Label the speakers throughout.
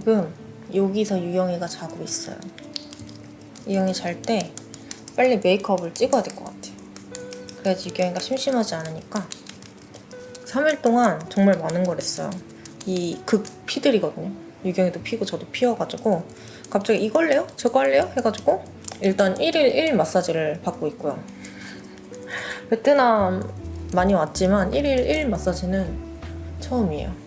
Speaker 1: 지금 여기서 유영이가 자고 있어요. 유영이 잘 때 빨리 메이크업을 찍어야 될 것 같아요. 그래야지 유경이가 심심하지 않으니까 3일 동안 정말 많은 걸 했어요. 이 극 피들이거든요. 유경이도 피고 저도 피어가지고 갑자기 이거 할래요? 저거 할래요? 해가지고 일단 1일 1 마사지를 받고 있고요. 베트남 많이 왔지만 1일 1 마사지는 처음이에요.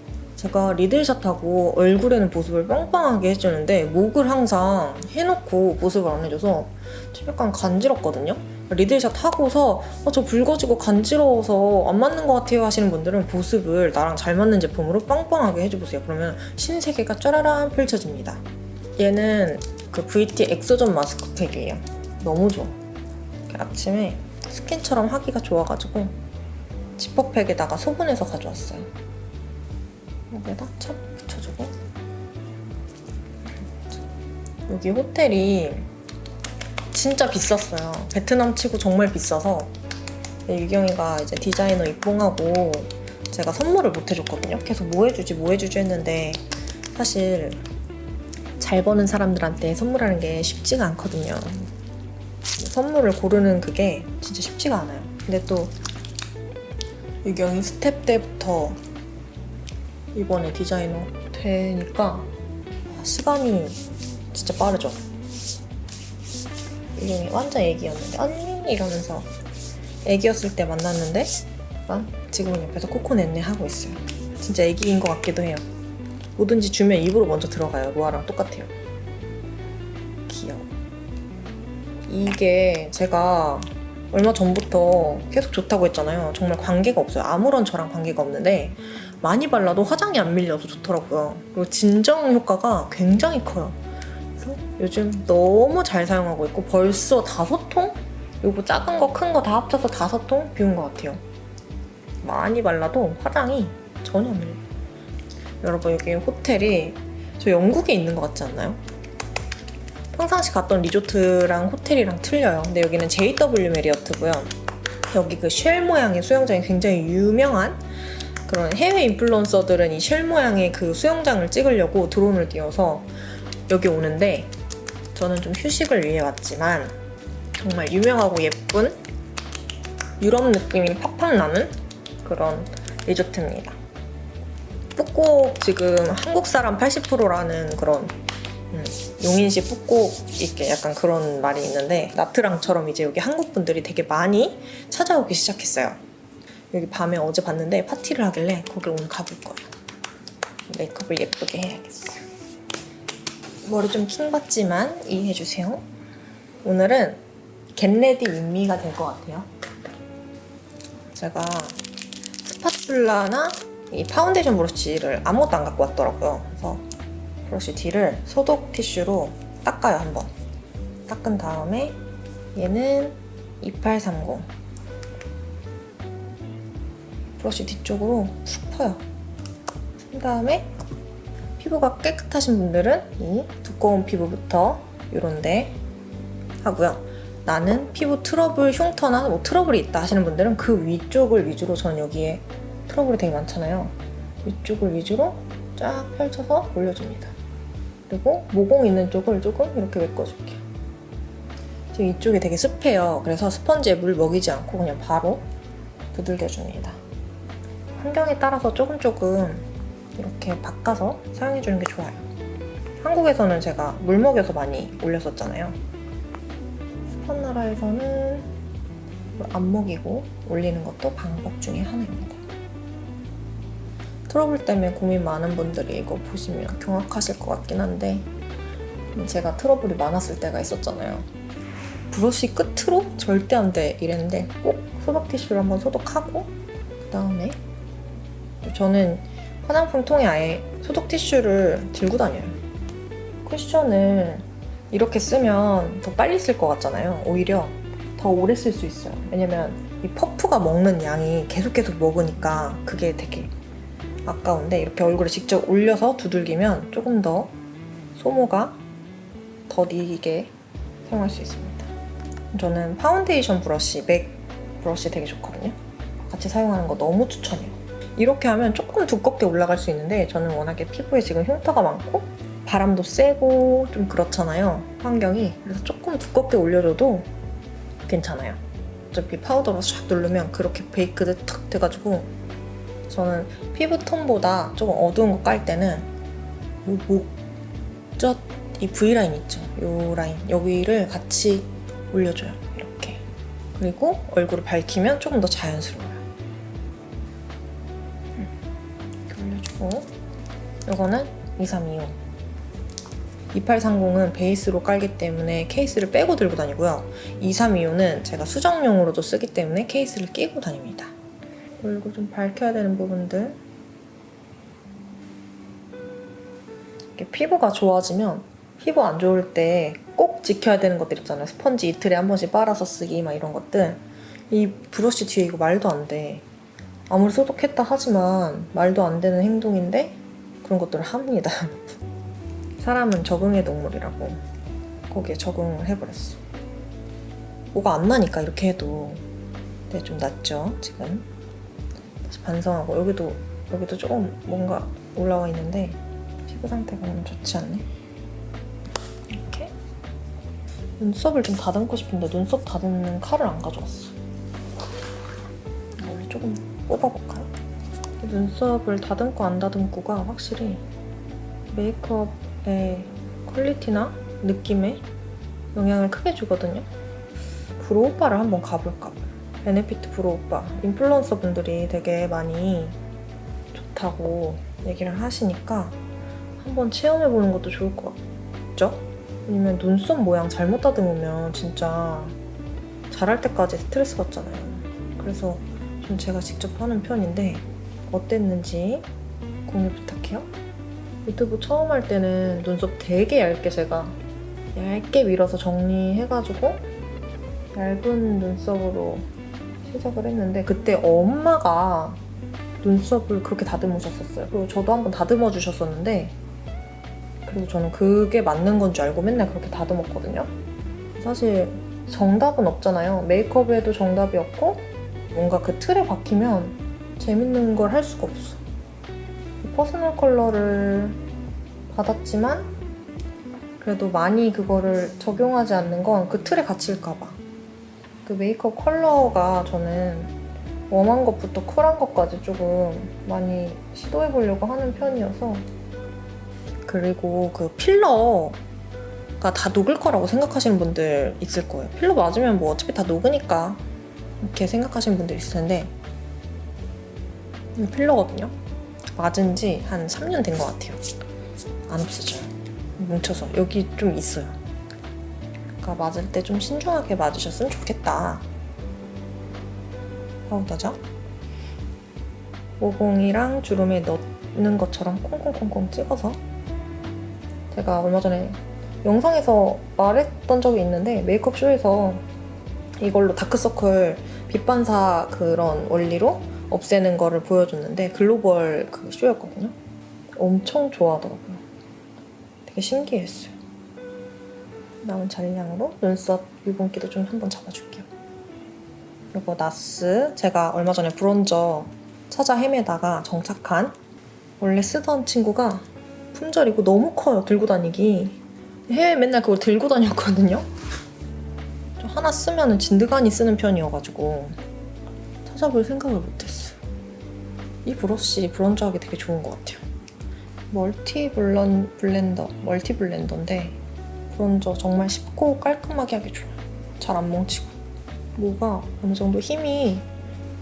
Speaker 1: 제가 리들샷하고 얼굴에는 보습을 빵빵하게 해주는데 목을 항상 해놓고 보습을 안 해줘서 좀 약간 간지럽거든요. 리들샷 하고서 어, 저 붉어지고 간지러워서 안 맞는 것 같아요 하시는 분들은 보습을 나랑 잘 맞는 제품으로 빵빵하게 해줘보세요. 그러면 신세계가 쫘라란 펼쳐집니다. 얘는 그 VT 엑소전 마스크팩이에요. 너무 좋아. 아침에 스킨처럼 하기가 좋아가지고 지퍼팩에다가 소분해서 가져왔어요. 여기에다 찹 붙여주고 여기 호텔이 진짜 비쌌어요. 베트남 치고 정말 비싸서 유경이가 이제 디자이너 입봉하고 제가 선물을 못 해줬거든요. 계속 뭐 해주지 뭐 해주지 했는데 사실 잘 버는 사람들한테 선물하는 게 쉽지가 않거든요. 선물을 고르는 그게 진짜 쉽지가 않아요. 근데 또 유경이 스텝 때부터 이번에 디자이너 되니까 시간이 진짜 빠르죠. 유경이 완전 애기였는데 언니 이러면서 애기였을 때 만났는데 난 지금은 옆에서 코코넷네 하고 있어요. 진짜 애기인 것 같기도 해요. 뭐든지 주면 입으로 먼저 들어가요. 로아랑 똑같아요. 귀여워. 이게 제가 얼마 전부터 계속 좋다고 했잖아요. 정말 관계가 없어요. 아무런 저랑 관계가 없는데 많이 발라도 화장이 안 밀려서 좋더라고요. 그리고 진정 효과가 굉장히 커요. 그래서 요즘 너무 잘 사용하고 있고 벌써 다섯 통? 요거 작은 거 큰 거 다 합쳐서 다섯 통 비운 것 같아요. 많이 발라도 화장이 전혀 안 밀려요. 여러분 여기 호텔이 저 영국에 있는 것 같지 않나요? 평상시 갔던 리조트랑 호텔이랑 틀려요. 근데 여기는 JW 메리어트고요. 여기 그 쉘 모양의 수영장이 굉장히 유명한 그런 해외 인플루언서들은 이 쉘 모양의 그 수영장을 찍으려고 드론을 띄워서 여기 오는데 저는 좀 휴식을 위해 왔지만 정말 유명하고 예쁜 유럽 느낌이 팍팍 나는 그런 리조트입니다. 푸꾸 지금 한국 사람 80%라는 그런 음, 용인시 푸꾸 있게 약간 그런 말이 있는데 나트랑처럼 이제 여기 한국 분들이 되게 많이 찾아오기 시작했어요. 여기 밤에 어제 봤는데 파티를 하길래 거기 오늘 가볼 거예요. 메이크업을 예쁘게 해야겠어요. 머리 좀 킹받지만 이해해주세요. 오늘은 겟레디 윈미가 될 것 같아요. 제가 스파츌라나 이 파운데이션 브러쉬를 아무것도 안 갖고 왔더라고요. 그래서 브러쉬 뒤를 소독 티슈로 닦아요, 한번. 닦은 다음에 얘는 2830 브러쉬 뒤쪽으로 푹 퍼요. 그 다음에 피부가 깨끗하신 분들은 이 두꺼운 피부부터 이런데 하고요. 나는 피부 트러블 흉터나 뭐 트러블이 있다 하시는 분들은 그 위쪽을 위주로 전 여기에 트러블이 되게 많잖아요. 위쪽을 위주로 쫙 펼쳐서 올려줍니다. 그리고 모공 있는 쪽을 조금 이렇게 메꿔줄게요. 지금 이쪽이 되게 습해요. 그래서 스펀지에 물 먹이지 않고 그냥 바로 두들겨줍니다. 환경에 따라서 조금 조금 이렇게 바꿔서 사용해주는 게 좋아요. 한국에서는 제가 물 먹여서 많이 올렸었잖아요. 습한 나라에서는 안 먹이고 올리는 것도 방법 중에 하나입니다. 트러블 때문에 고민 많은 분들이 이거 보시면 경악하실 것 같긴 한데 제가 트러블이 많았을 때가 있었잖아요. 브러쉬 끝으로 절대 안 돼 이랬는데 꼭 소독 티슈를 한번 소독하고 그 다음에 저는 화장품 통에 아예 소독 티슈를 들고 다녀요. 쿠션을 이렇게 쓰면 더 빨리 쓸 것 같잖아요. 오히려 더 오래 쓸 수 있어요. 왜냐면 이 퍼프가 먹는 양이 계속 계속 먹으니까 그게 되게 아까운데 이렇게 얼굴에 직접 올려서 두들기면 조금 더 소모가 더디게 사용할 수 있습니다. 저는 파운데이션 브러쉬, 맥 브러쉬 되게 좋거든요. 같이 사용하는 거 너무 추천해요. 이렇게 하면 조금 두껍게 올라갈 수 있는데 저는 워낙에 피부에 지금 흉터가 많고 바람도 세고 좀 그렇잖아요. 환경이. 그래서 조금 두껍게 올려줘도 괜찮아요. 어차피 파우더로 쫙 누르면 그렇게 베이크드 탁 돼가지고 저는 피부 톤보다 조금 어두운 거 깔 때는 요 목젖 이 V 라인 있죠. 요 라인 여기를 같이 올려줘요. 이렇게. 그리고 얼굴을 밝히면 조금 더 자연스러워요. 이거는 2325. 2830은 베이스로 깔기 때문에 케이스를 빼고 들고 다니고요. 2325는 제가 수정용으로도 쓰기 때문에 케이스를 끼고 다닙니다. 얼굴 좀 밝혀야 되는 부분들. 이렇게 피부가 좋아지면 피부 안 좋을 때 꼭 지켜야 되는 것들 있잖아요. 스펀지 이틀에 한 번씩 빨아서 쓰기 막 이런 것들. 이 브러쉬 뒤에 이거 말도 안 돼. 아무리 소독했다 하지만 말도 안 되는 행동인데 그런 것들을 합니다. 사람은 적응의 동물이라고 거기에 적응을 해버렸어. 뭐가 안 나니까 이렇게 해도 네, 좀 낫죠 지금. 다시 반성하고 여기도 여기도 조금 뭔가 올라와 있는데 피부 상태가 너무 좋지 않네. 이렇게 눈썹을 좀 다듬고 싶은데 눈썹 다듬는 칼을 안 가져왔어. 원래 조금 뽑아볼까요? 이 눈썹을 다듬고 안 다듬고가 확실히 메이크업의 퀄리티나 느낌에 영향을 크게 주거든요. 브로우바를 한번 가볼까. 베네피트 브로우바. 인플루언서 분들이 되게 많이 좋다고 얘기를 하시니까 한번 체험해보는 것도 좋을 것 같죠? 왜냐면 눈썹 모양 잘못 다듬으면 진짜 자랄 때까지 스트레스 받잖아요. 그래서 좀 제가 직접 하는 편인데 어땠는지 공유 부탁해요. 유튜브 처음 할 때는 눈썹 되게 얇게 제가 얇게 밀어서 정리해가지고 얇은 눈썹으로 시작을 했는데 그때 엄마가 눈썹을 그렇게 다듬으셨었어요. 그리고 저도 한번 다듬어 주셨었는데 그리고 저는 그게 맞는 건 줄 알고 맨날 그렇게 다듬었거든요. 사실 정답은 없잖아요. 메이크업에도 정답이 없고 뭔가 그 틀에 박히면 재밌는 걸 할 수가 없어. 퍼스널 컬러를 받았지만 그래도 많이 그거를 적용하지 않는 건 그 틀에 갇힐까봐. 그 메이크업 컬러가 저는 웜한 것부터 쿨한 것까지 조금 많이 시도해 보려고 하는 편이어서 그리고 그 필러가 다 녹을 거라고 생각하시는 분들 있을 거예요. 필러 맞으면 뭐 어차피 다 녹으니까 이렇게 생각하시는 분들 있을 텐데 필러거든요. 맞은 지 한 3년 된 것 같아요. 안 없어져요. 뭉쳐서 여기 좀 있어요. 그러니까 맞을 때 좀 신중하게 맞으셨으면 좋겠다. 파우더죠? 모공이랑 주름에 넣는 것처럼 콩콩콩콩 찍어서 제가 얼마 전에 영상에서 말했던 적이 있는데 메이크업 쇼에서 이걸로 다크서클 빛 반사 그런 원리로 없애는 거를 보여줬는데 글로벌 그 쇼였거든요. 엄청 좋아하더라고요. 되게 신기했어요. 남은 잔량으로 눈썹 유분기도 좀 한번 잡아줄게요. 그리고 나스 제가 얼마 전에 브론저 찾아 헤매다가 정착한 원래 쓰던 친구가 품절이고 너무 커요 들고 다니기 해외 맨날 그걸 들고 다녔거든요. 좀 하나 쓰면은 진드간이 쓰는 편이어가지고 찾아볼 생각을 못했어요. 이 브러쉬 브론저하기 되게 좋은 것 같아요. 멀티 블런 블렌더, 멀티 블렌더인데 브론저 정말 쉽고 깔끔하게 하기 좋아요. 잘 안 뭉치고 뭐가 어느 정도 힘이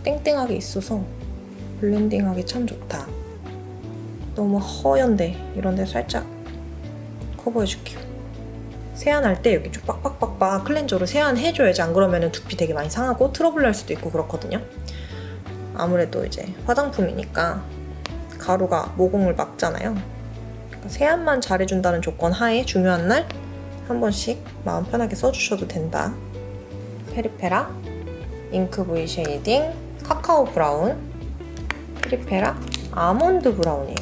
Speaker 1: 땡땡하게 있어서 블렌딩하기 참 좋다. 너무 허연데 이런 데 살짝 커버해줄게요. 세안할 때 여기 좀 빡빡빡빡 클렌저로 세안해줘야지 안 그러면 두피 되게 많이 상하고 트러블 날 수도 있고 그렇거든요. 아무래도 이제 화장품이니까 가루가 모공을 막잖아요. 그러니까 세안만 잘해준다는 조건 하에 중요한 날 한 번씩 마음 편하게 써주셔도 된다. 페리페라 잉크 브이 쉐이딩 카카오 브라운 페리페라 아몬드 브라운이에요.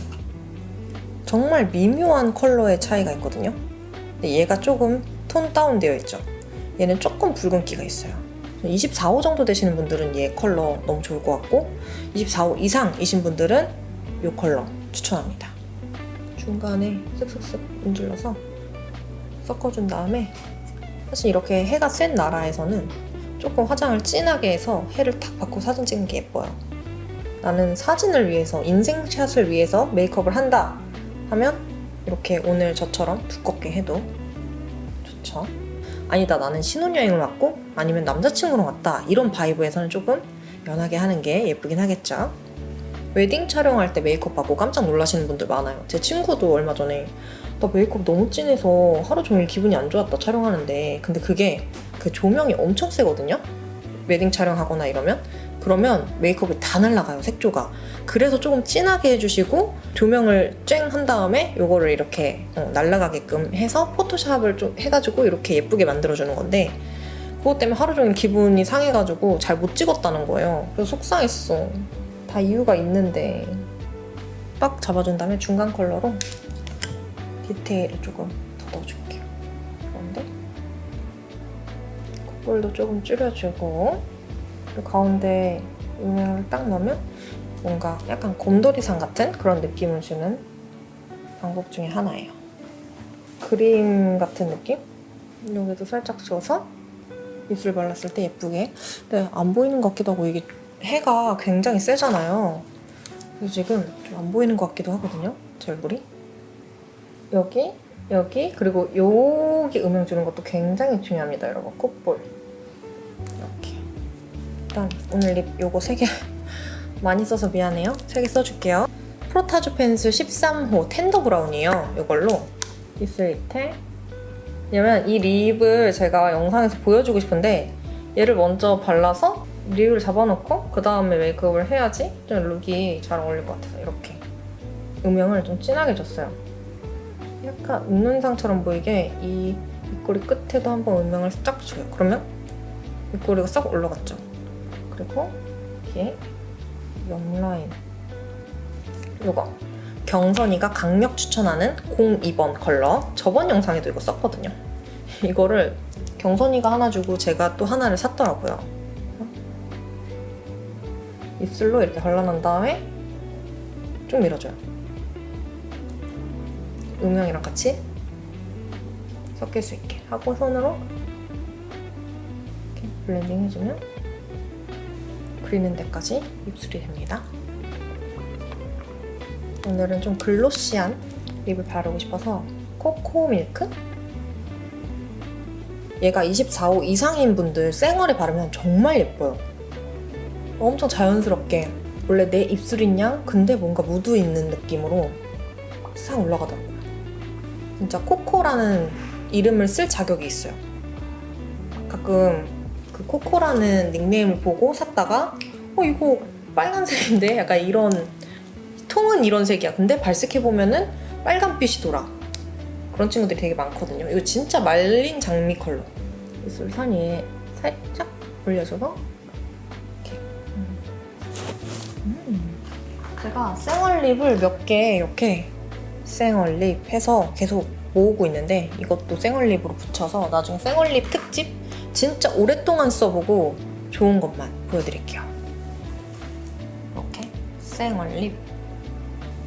Speaker 1: 정말 미묘한 컬러의 차이가 있거든요. 근데 얘가 조금 톤 다운되어 있죠. 얘는 조금 붉은기가 있어요. 24호 정도 되시는 분들은 얘 컬러 너무 좋을 것 같고 24호 이상이신 분들은 이 컬러 추천합니다. 중간에 쓱쓱쓱 문질러서 섞어준 다음에 사실 이렇게 해가 센 나라에서는 조금 화장을 진하게 해서 해를 탁 받고 사진 찍는 게 예뻐요. 나는 사진을 위해서 인생샷을 위해서 메이크업을 한다 하면 이렇게 오늘 저처럼 두껍게 해도 좋죠. 아니다 나는 신혼여행을 왔고 아니면 남자친구랑 왔다 이런 바이브에서는 조금 연하게 하는 게 예쁘긴 하겠죠. 웨딩 촬영할 때 메이크업 받고 깜짝 놀라시는 분들 많아요. 제 친구도 얼마 전에 나 메이크업 너무 진해서 하루 종일 기분이 안 좋았다 촬영하는데 근데 그게 그 조명이 엄청 세거든요. 웨딩 촬영하거나 이러면 그러면 메이크업이 다 날라가요 색조가. 그래서 조금 진하게 해주시고 조명을 쨍 한 다음에 요거를 이렇게 어, 날라가게끔 해서 포토샵을 좀 해가지고 이렇게 예쁘게 만들어주는 건데 그것 때문에 하루 종일 기분이 상해가지고 잘 못 찍었다는 거예요. 그래서 속상했어. 다 이유가 있는데 빡 잡아준 다음에 중간 컬러로 디테일을 조금 더 넣어줄게요. 그런데 콧볼도 조금 줄여주고 그리고 가운데 음영을 딱 넣으면 뭔가 약간 곰돌이상 같은 그런 느낌을 주는 방법 중에 하나예요. 그림 같은 느낌? 여기도 살짝 줘서 입술 발랐을 때 예쁘게 근데 안 보이는 것 같기도 하고 이게 해가 굉장히 세잖아요. 그래서 지금 좀 안 보이는 것 같기도 하거든요. 제 얼굴이. 여기, 여기, 그리고 여기 음영 주는 것도 굉장히 중요합니다, 여러분. 콧볼. 일단 오늘 립 요거 3개 많이 써서 미안해요. 3개 써줄게요. 프로타주 펜슬 13호 텐더 브라운이에요. 이걸로 입술 밑에 왜냐면 이 립을 제가 영상에서 보여주고 싶은데 얘를 먼저 발라서 립을 잡아놓고 그 다음에 메이크업을 해야지 좀 룩이 잘 어울릴 것 같아서 이렇게 음영을 좀 진하게 줬어요. 약간 웃눈상처럼 보이게 이 입꼬리 끝에도 한번 음영을 쫙 줘요. 그러면 입꼬리가 싹 올라갔죠. 그리고 여기에 옆라인 요거 경선이가 강력 추천하는 02번 컬러 저번 영상에도 이거 썼거든요. 이거를 경선이가 하나 주고 제가 또 하나를 샀더라고요. 입술로 이렇게 발라놓은 다음에 좀 밀어줘요. 음영이랑 같이 섞일 수 있게 하고 손으로 이렇게 블렌딩 해주면 그리는 데까지 입술이 됩니다. 오늘은 좀 글로시한 립을 바르고 싶어서 코코 밀크? 얘가 24호 이상인 분들 생얼에 바르면 정말 예뻐요. 엄청 자연스럽게 원래 내 입술인 양 근데 뭔가 무드 있는 느낌으로 싹 올라가더라고요. 진짜 코코라는 이름을 쓸 자격이 있어요. 가끔 그 코코라는 닉네임을 보고 샀다가 어 이거 빨간색인데 약간 이런 통은 이런 색이야. 근데 발색해 보면은 빨간빛이 돌아. 그런 친구들이 되게 많거든요. 이거 진짜 말린 장미 컬러. 입술 사이에 살짝 올려줘서 이렇게. 음. 제가 생얼립을 몇 개 이렇게 생얼립 해서 계속 모으고 있는데 이것도 생얼립으로 붙여서 나중에 생얼립 특집 진짜 오랫동안 써보고 좋은 것만 보여드릴게요. 이렇게 생얼립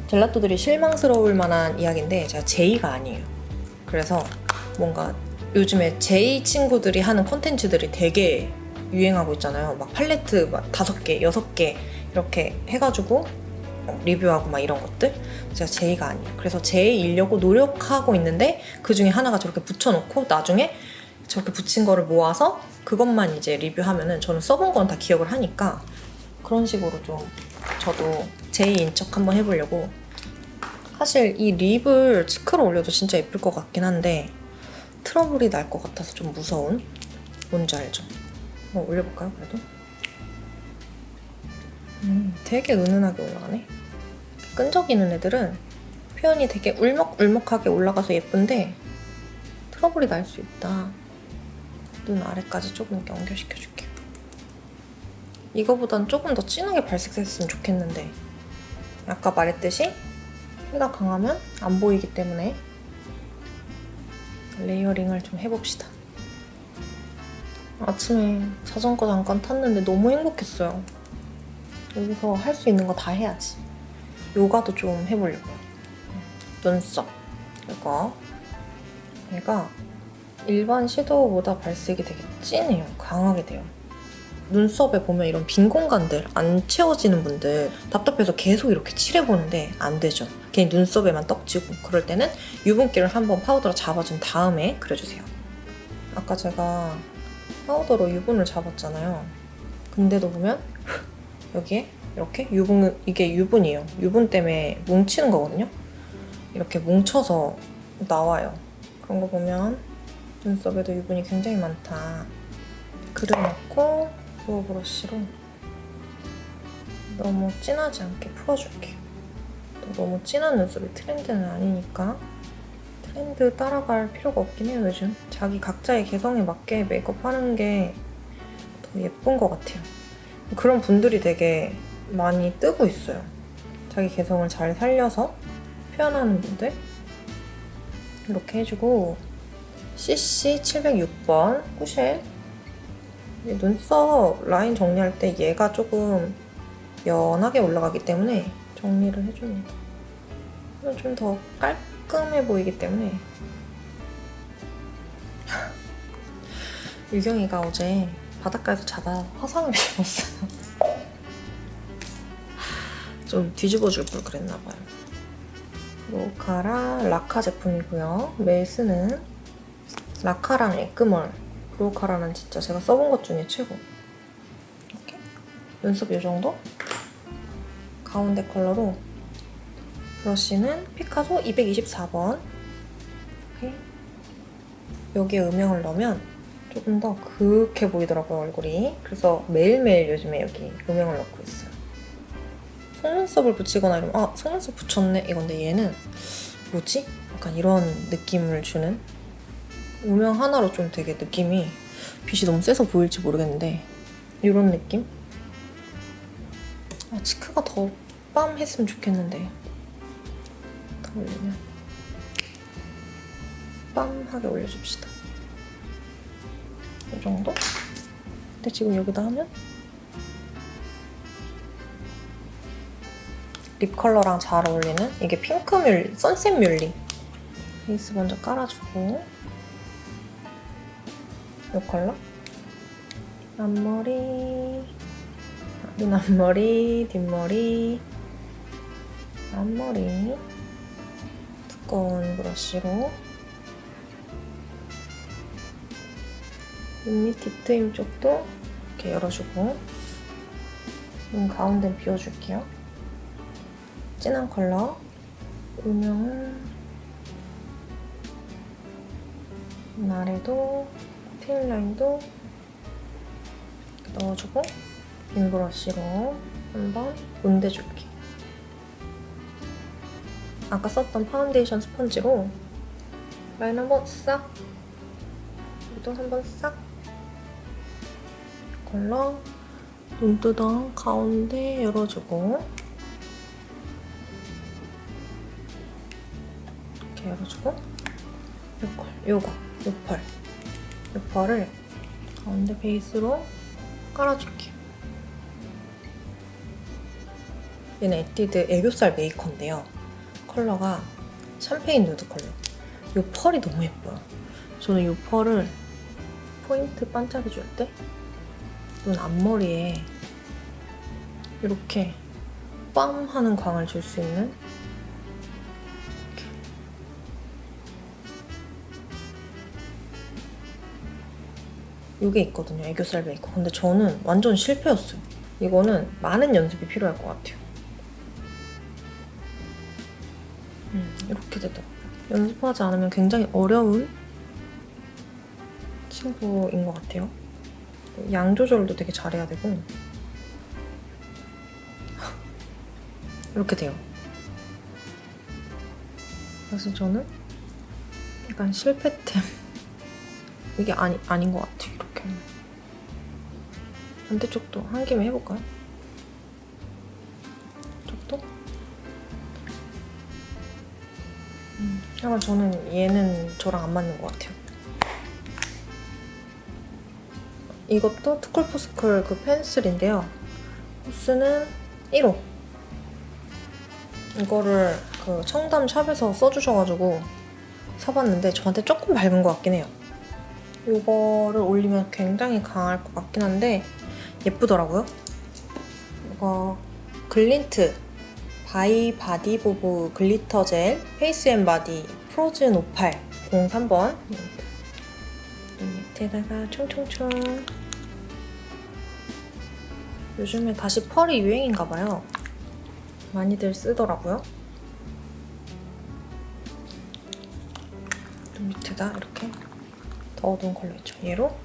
Speaker 1: 젤라또들이 실망스러울 만한 이야기인데 제가 제이가 아니에요. 그래서 뭔가 요즘에 제이 친구들이 하는 콘텐츠들이 되게 유행하고 있잖아요. 막 팔레트 막 다섯 개, 여섯 개 이렇게 해가지고 리뷰하고 막 이런 것들. 제가 제이가 아니에요. 그래서 제이이려고 노력하고 있는데 그 중에 하나가 저렇게 붙여놓고 나중에 저렇게 붙인 거를 모아서 그것만 이제 리뷰하면은 저는 써본 건 다 기억을 하니까 그런 식으로 좀 저도 제이인 척 한번 해보려고 사실 이 립을 치크로 올려도 진짜 예쁠 것 같긴 한데 트러블이 날 것 같아서 좀 무서운 뭔지 알죠? 어, 올려볼까요 그래도? 음, 되게 은은하게 올라가네 끈적이는 애들은 표현이 되게 울먹울먹하게 올라가서 예쁜데 트러블이 날 수 있다 눈 아래까지 조금 이렇게 연결시켜줄게요 이거보단 조금 더 진하게 발색했으면 좋겠는데 아까 말했듯이 해가 강하면 안 보이기 때문에 레이어링을 좀 해봅시다. 아침에 자전거 잠깐 탔는데 너무 행복했어요. 여기서 할 수 있는 거 다 해야지. 요가도 좀 해보려고요. 눈썹 이거 얘가 일반 섀도우보다 발색이 되게 진해요. 강하게 돼요. 눈썹에 보면 이런 빈 공간들 안 채워지는 분들 답답해서 계속 이렇게 칠해보는데 안 되죠. 그냥 눈썹에만 떡지고 그럴 때는 유분기를 한번 파우더로 잡아준 다음에 그려주세요. 아까 제가 파우더로 유분을 잡았잖아요. 근데도 보면 여기에 이렇게 유분 이게 유분이에요. 유분 때문에 뭉치는 거거든요. 이렇게 뭉쳐서 나와요. 그런 거 보면 눈썹에도 유분이 굉장히 많다. 그려놓고 브로우 브러쉬로 너무 진하지 않게 풀어줄게요. 또 너무 진한 눈썹이 트렌드는 아니니까 트렌드 따라갈 필요가 없긴 해요 요즘. 자기 각자의 개성에 맞게 메이크업 하는 게 더 예쁜 것 같아요. 그런 분들이 되게 많이 뜨고 있어요. 자기 개성을 잘 살려서 표현하는 분들 이렇게 해주고 CC 706번 꾸쉘 이 눈썹 라인 정리할 때 얘가 조금 연하게 올라가기 때문에 정리를 해줍니다. 좀 더 깔끔해 보이기 때문에 유경이가 어제 바닷가에서 자다 화상을 입었어요. 좀 뒤집어 줄 걸 그랬나 봐요. 브로카라 라카 제품이고요. 쓰는 라카랑 에크멀 브로카라는 진짜 제가 써본 것 중에 최고. 이렇게 눈썹 이 정도? 가운데 컬러로 브러쉬는 피카소 224번. 이렇게 여기에 음영을 넣으면 조금 더 그윽해 보이더라고요 얼굴이. 그래서 매일매일 요즘에 여기 음영을 넣고 있어요. 속눈썹을 붙이거나 이러면 아 속눈썹 붙였네 이건데 얘는 뭐지? 약간 이런 느낌을 주는 음영 하나로 좀 되게 느낌이 빛이 너무 세서 보일지 모르겠는데 이런 느낌? 아, 치크가 더 빰 했으면 좋겠는데. 더 올리면. 빰하게 올려줍시다. 이 정도? 근데 지금 여기다 하면? 립 컬러랑 잘 어울리는? 이게 핑크 뮬리, 선셋 뮬리 베이스 먼저 깔아주고 이 컬러 앞머리 눈 앞머리 뒷머리 앞머리 두꺼운 브러쉬로 눈밑 뒤트임 쪽도 이렇게 열어주고 눈 가운데 비워줄게요. 진한 컬러. 음영을 아래도 테일 라인도 넣어주고 빈 브러쉬로 한번 문대줄게. 아까 썼던 파운데이션 스펀지로 라인 한번 싹 이도 한번 싹 컬러 눈두덩 가운데 열어주고 이렇게 열어주고 요컬 요거 요펄 요펄을 가운데 베이스로 깔아줄게요. 얘는 에뛰드 애교살 메이커인데요. 컬러가 샴페인 누드 컬러. 이 펄이 너무 예뻐요. 저는 이 펄을 포인트 반짝여줄 때 눈 앞머리에 이렇게 빰 하는 광을 줄 수 있는 이게 있거든요. 애교살 메이커. 근데 저는 완전 실패였어요. 이거는 많은 연습이 필요할 것 같아요. 음, 이렇게 되더라고요. 연습하지 않으면 굉장히 어려운 친구인 것 같아요. 양 조절도 되게 잘해야 되고 이렇게 돼요. 그래서 저는 약간 실패템 이게 아니, 아닌 것 같아요. 하면. 반대쪽도 한 김에 해볼까요? 쪽도? 음, 약간 저는 얘는 저랑 안 맞는 것 같아요. 이것도 투쿨포스쿨 그 펜슬인데요. 호스는 1호. 이거를 그 청담 샵에서 써주셔가지고 사봤는데 저한테 조금 밝은 것 같긴 해요. 이거를 올리면 굉장히 강할 것 같긴 한데 예쁘더라고요. 이거 글린트 바이 바디보브 글리터 젤 페이스 앤 바디 프로즌 58 03번 밑에다가 총총총 요즘에 다시 펄이 유행인가 봐요. 많이들 쓰더라고요. 눈 밑에다 이렇게 더 어두운 컬러 있죠. 얘로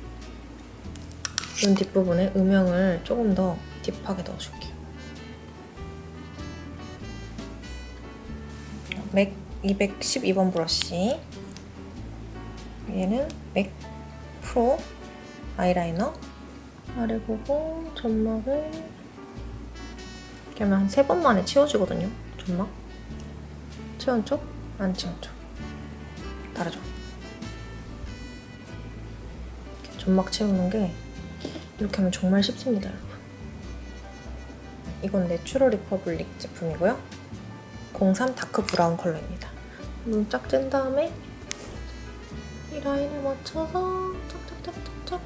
Speaker 1: 눈 뒷부분에 음영을 조금 더 딥하게 넣어줄게요. 맥 212번 브러쉬 얘는 맥 프로 아이라이너 아래 보고 점막을 이렇게 하면 한 세 번 만에 치워지거든요. 점막 채운 쪽, 안 채운 쪽 다르죠? 점막 채우는 게 이렇게 하면 정말 쉽습니다, 여러분. 이건 내추럴 리퍼블릭 제품이고요. 03 다크 브라운 컬러입니다. 눈쫙 짠 다음에 이 라인에 맞춰서 짝짝짝짝짝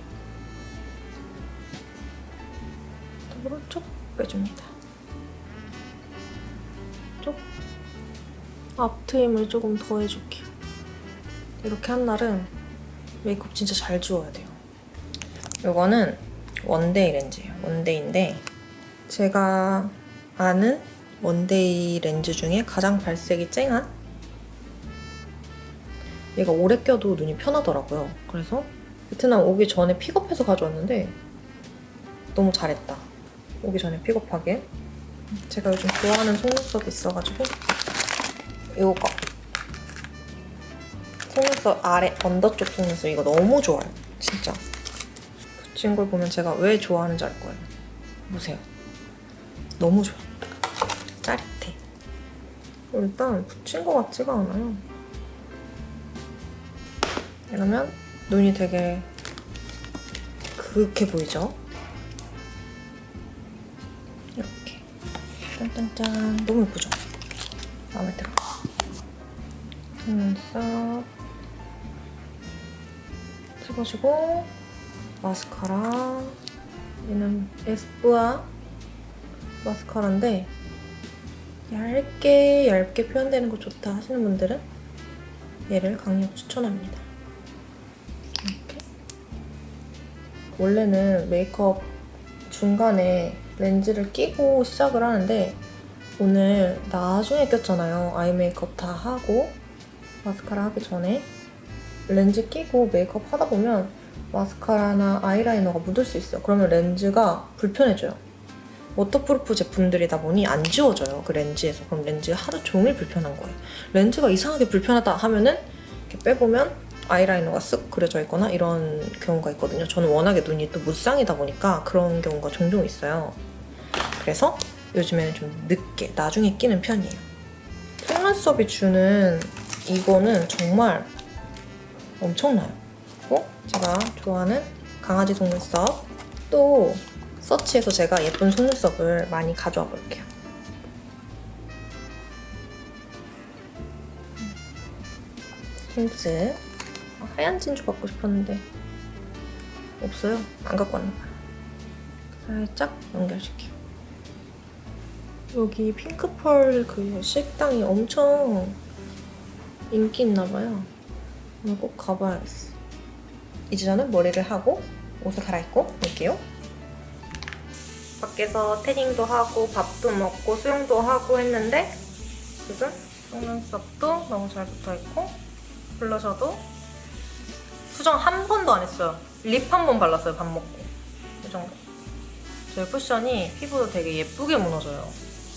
Speaker 1: 더불어 쭉 빼줍니다. 쭉 앞트임을 조금 더 해줄게요. 이렇게 한 날은 메이크업 진짜 잘 지워야 돼요. 이거는 원데이 렌즈예요. 원데이인데 제가 아는 원데이 렌즈 중에 가장 발색이 쨍한 얘가 오래 껴도 눈이 편하더라고요. 그래서 베트남 오기 전에 픽업해서 가져왔는데 너무 잘했다. 오기 전에 픽업하게. 제가 요즘 좋아하는 속눈썹이 있어가지고 이거 속눈썹 아래 언더 쪽 속눈썹 이거 너무 좋아요. 진짜. 붙인 걸 보면 제가 왜 좋아하는지 알 거예요. 보세요. 너무 좋아. 짜릿해. 일단 붙인 것 같지가 않아요. 이러면 눈이 되게 그윽해 보이죠? 이렇게 짠짠짠 너무 예쁘죠? 마음에 들어. 눈썹 찍어주고 마스카라 얘는 에스쁘아 마스카라인데 얇게 얇게 표현되는 거 좋다 하시는 분들은 얘를 강력 추천합니다. 이렇게 원래는 메이크업 중간에 렌즈를 끼고 시작을 하는데 오늘 나중에 꼈잖아요. 아이 메이크업 다 하고 마스카라 하기 전에 렌즈 끼고 메이크업 하다 보면 마스카라나 아이라이너가 묻을 수 있어요. 그러면 렌즈가 불편해져요. 워터프루프 제품들이다 보니 안 지워져요. 그 렌즈에서. 그럼 렌즈 하루 종일 불편한 거예요. 렌즈가 이상하게 불편하다 하면은 이렇게 빼보면 아이라이너가 쓱 그려져 있거나 이런 경우가 있거든요. 저는 워낙에 눈이 또 무쌍이다 보니까 그런 경우가 종종 있어요. 그래서 요즘에는 좀 늦게, 나중에 끼는 편이에요. 속눈썹이 주는 이거는 정말 엄청나요. 제가 좋아하는 강아지 속눈썹 또 서치해서 제가 예쁜 속눈썹을 많이 가져와 볼게요. 힌트 아, 하얀 진주 갖고 싶었는데 없어요. 안 갖고 왔나 봐요. 살짝 연결시켜요. 여기 핑크펄 그 식당이 엄청 인기 있나 봐요. 오늘 꼭 가봐야겠어. 이제 저는 머리를 하고 옷을 갈아입고 올게요. 밖에서 태닝도 하고 밥도 먹고 수영도 하고 했는데 지금 속눈썹도 너무 잘 붙어있고 블러셔도 수정 한 번도 안 했어요. 립 한 번 발랐어요. 밥 먹고. 이 정도. 저희 쿠션이 피부도 되게 예쁘게 무너져요.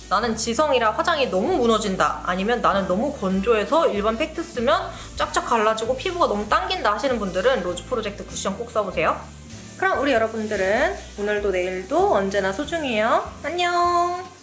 Speaker 1: 나는 지성이라 화장이 너무 무너진다. 아니면 나는 너무 건조해서 일반 팩트 쓰면 쫙쫙 갈라지고 피부가 너무 당긴다 하시는 분들은 로즈 프로젝트 쿠션 꼭 써보세요. 그럼 우리 여러분들은 오늘도 내일도 언제나 소중해요. 안녕!